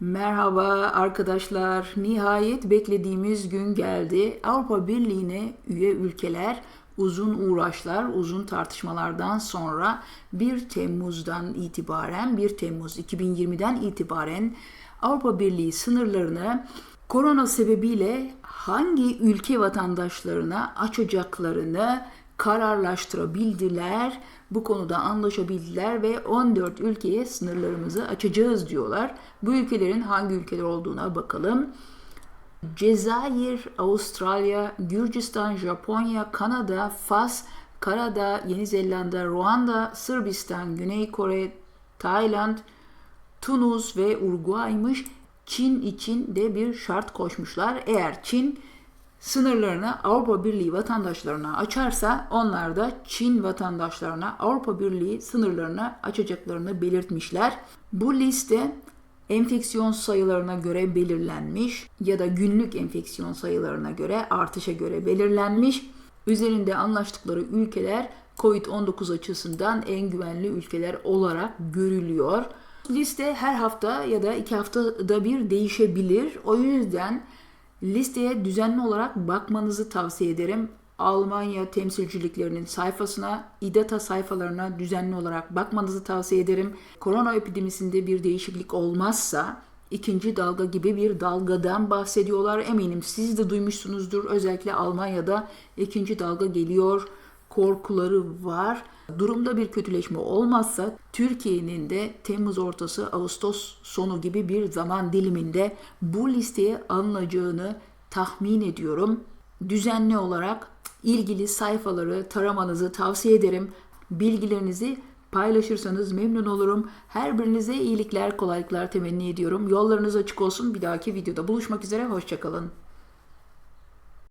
Merhaba arkadaşlar. Nihayet beklediğimiz gün geldi. Avrupa Birliği'ne üye ülkeler uzun uğraşlar, uzun tartışmalardan sonra 1 Temmuz'dan itibaren, 1 Temmuz 2020'den itibaren Avrupa Birliği sınırlarını korona sebebiyle hangi ülke vatandaşlarına açacaklarını kararlaştırabildiler. Bu konuda anlaşabildiler ve 14 ülkeye sınırlarımızı açacağız diyorlar. Bu ülkelerin hangi ülkeler olduğuna bakalım. Cezayir, Avustralya, Gürcistan, Japonya, Kanada, Fas, Karadağ, Yeni Zelanda, Ruanda, Sırbistan, Güney Kore, Tayland, Tunus ve Uruguay'mış. Çin için de bir şart koşmuşlar. Eğer Çin sınırlarını Avrupa Birliği vatandaşlarına açarsa onlar da Çin vatandaşlarına Avrupa Birliği sınırlarını açacaklarını belirtmişler. Bu liste enfeksiyon sayılarına göre belirlenmiş ya da günlük enfeksiyon sayılarına göre artışa göre belirlenmiş. Üzerinde anlaştıkları ülkeler COVID-19 açısından en güvenli ülkeler olarak görülüyor. Liste her hafta ya da iki haftada bir değişebilir. O yüzden listeye düzenli olarak bakmanızı tavsiye ederim. Almanya temsilciliklerinin sayfasına, İDATA sayfalarına düzenli olarak bakmanızı tavsiye ederim. Korona epidemisinde bir değişiklik olmazsa ikinci dalga gibi bir dalgadan bahsediyorlar. Eminim siz de duymuşsunuzdur. Özellikle Almanya'da ikinci dalga geliyor korkuları var. Durumda bir kötüleşme olmazsa Türkiye'nin de Temmuz ortası Ağustos sonu gibi bir zaman diliminde bu listeye alınacağını tahmin ediyorum. Düzenli olarak ilgili sayfaları taramanızı tavsiye ederim. Bilgilerinizi paylaşırsanız memnun olurum. Her birinize iyilikler, kolaylıklar temenni ediyorum. Yollarınız açık olsun. Bir dahaki videoda buluşmak üzere. Hoşçakalın.